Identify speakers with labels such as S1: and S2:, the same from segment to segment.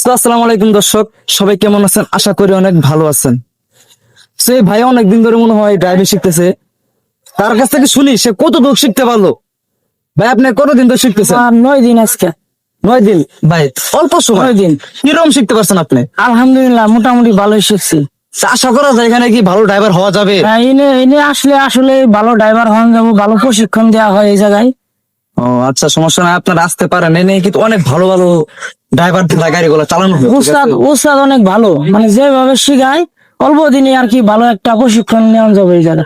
S1: আসসালামু আলাইকুম দর্শক সবাই কেমন আছেন? আশা করি অনেক ভালো আছেন। সে ভাই অনেকদিন ধরে মনে হয় ড্রাইভিং শিখতেছে। তার কাছ থেকে শুনি সে কত দূর শিখতে পারল। ভাই আপনি কতদিন ধরে শিখতেছেন?
S2: নয় দিন আজকে।
S1: নয় দিন? ভাই অল্প সময়।
S2: নয় দিন।
S1: কীরকম শিখতে পারছেন আপনি?
S2: আলহামদুলিল্লাহ মোটামুটি ভালোই শিখছি।
S1: আশা করা যায় এখানে কি ভালো ড্রাইভার হওয়া যাবে?
S2: হ্যাঁ, এনে এনে আসলে আসলে ভালো ড্রাইভার হন যাব ভালো প্রশিক্ষণ দেওয়া হয় এই জায়গায়।
S1: ও আচ্ছা সমস্যা নাই আপনারা আসতে পারেন। এনে কিন্তু অনেক ভালো ভালো ড্রাইভার গাড়িগুলো চালানো হয়,
S2: উস্তাদ উস্তাদ অনেক ভালো। মানে যেভাবে শিখায় অল্প দিনে আর কি ভালো একটা প্রশিক্ষণ নেওয়া যাবে এই জায়গা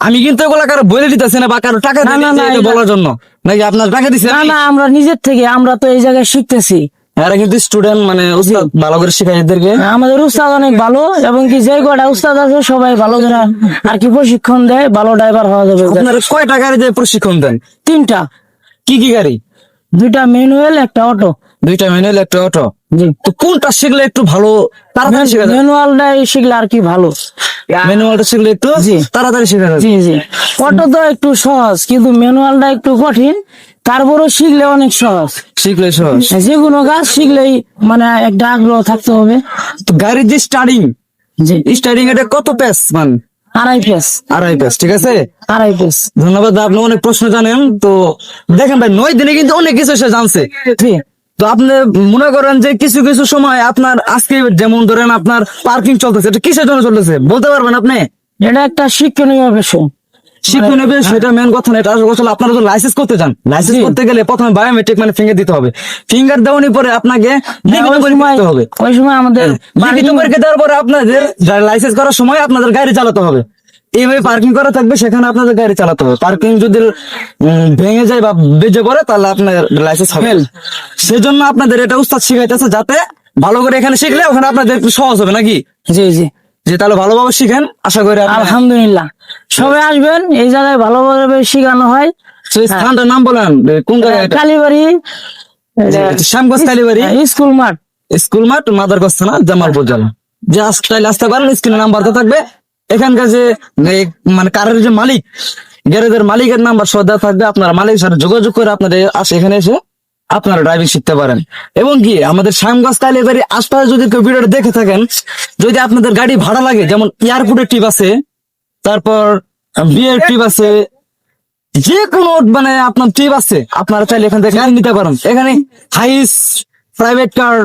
S1: আমি কিন্তু এগুলা কারও বলে দিতেছি না বা কারও টাকা বলার জন্য। নাকি আপনার টাকা দিচ্ছে
S2: না না আমরা নিজের থেকে আমরা তো এই জায়গায় শিখতেছি।
S1: এরা কিন্তু স্টুডেন্ট মানে উস্তাদ ভালো করে শেখায় এদেরকে।
S2: আমাদের উস্তাদ অনেক ভালো এবং কি যে কটা উস্তাদ আছে সবাই ভালো করে আর কি প্রশিক্ষণ দেয় ভালো ড্রাইভার হওয়া যাবে।
S1: আপনারা কয়টা গাড়ি দিয়ে প্রশিক্ষণ দেন?
S2: তিনটা।
S1: কি কি গাড়ি?
S2: দুইটা ম্যানুয়াল একটা অটো
S1: দুইটা ম্যানুয়াল একটা অটো তো কোনটা শিখলে একটু ভালো? তাড়াতাড়ি শেখা যায়
S2: ম্যানুয়ালটাই শিখলে আর কি ভালো।
S1: ম্যানুয়ালটা শিখলে একটু তাড়াতাড়ি শেখা যায়
S2: জি জি। অটো তো একটু সহজ কিন্তু ম্যানুয়ালটা একটু কঠিন তারপরও শিখলে অনেক সহজ।
S1: শিখলে সহজ।
S2: যে কোনো কাজ শিখলেই মানে একটা আগ্রহ থাকতে হবে।
S1: তো গাড়ির যে স্টার্টিং
S2: জি।
S1: স্টার্টিং এটা কত পেস মান?
S2: আড়াই পেস
S1: আড়াই পেস ঠিক আছে?
S2: আড়াই পেস
S1: ধন্যবাদ আপনি অনেক প্রশ্ন জানেন। তো দেখেন ভাই নয় দিনে কিন্তু অনেক কিছু সে জানছে।
S2: জি।
S1: তো আপনি মনে করেন যে কিছু কিছু সময় আপনার আজকে যেমন ধরেন আপনার পার্কিং চলতেছে এটা কিসের জন্য চলতেছে? বলতে পারবেন আপনি?
S2: এটা একটা শিক্ষণীয় বিষয়
S1: শিখে নেবে সেটা মেন কথা না এটা আসল আপনারা তো লাইসেন্স করতে চান। লাইসেন্স করতে গেলে প্রথমে বায়োমেট্রিক মানে ফিঙ্গার দিতে হবে। ফিঙ্গার দেওয়ানি পরে আপনাকে লিখিত পরীক্ষা দিতে হবে।
S2: ওই সময় আমাদের
S1: লিখিত পরীক্ষা দেওয়ার পরে আপনাদের লাইসেন্স করার সময় আপনাদের গাড়ি চালাতে হবে। এইভাবে পার্কিং করা থাকবে সেখানে আপনাদের গাড়ি চালাতে হবে। পার্কিং যদি ভেঙে যায় বা বেজে পড়ে তাহলে আপনার লাইসেন্স হবে। সেজন্য আপনাদের এটা উস্তাদ শিখাইতেছে যাতে ভালো করে এখানে শিখলে ওখানে আপনাদের একটু সহজ হবে নাকি?
S2: জি জি।
S1: যে তাহলে ভালোভাবে শিখেন আশা করি
S2: আলহামদুলিল্লাহ। সবাই আসবেন এই জায়গায় ভালোভাবে শিখানো হয়।
S1: স্থানটার নাম বলেন কোন জায়গায়?
S2: কালীবাড়ি
S1: শ্যামগঞ্জ কালীবাড়ি।
S2: স্কুল মাঠ।
S1: স্কুল মাঠ মাদারগঞ্জ থানা জামালপুর জেলা। যে আসতে আসতে পারেন স্ক্রিনে নাম্বার তো থাকবে। এখানকার যে মানে কারের যে মালিক, গ্যারেজের মালিকের নাম্বার দেওয়া থাকবে, আপনারা মালিকের সাথে যোগাযোগ করে আপনারা আসে, এখানে এসে আপনারা ড্রাইভিং শিখতে পারেন। এবং কি, আমাদের শ্যামগঞ্জ কালীবাড়ি আশপাশে যদি কেউ দেখে থাকেন, যদি আপনাদের গাড়ি ভাড়া লাগে, যেমন এয়ারপোর্টের ট্রিপ আছে, তারপর বিয়ের ট্রিপ আছে যে কোনো মানে আপনার ট্রিপ আছে, আপনারা চাইলে এখান থেকে গাড়ি নিতে পারেন। এখানে হাইস প্রাইভেট কার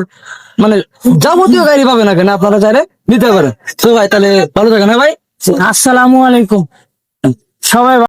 S1: মানে যাবতীয় গাড়ি পাবেন এখানে, আপনারা চাইলে নিতে পারেন তো ভাই তাহলে ভালো থাকেন হ্যাঁ ভাই?
S2: আসসালামু আলাইকুম। সবাই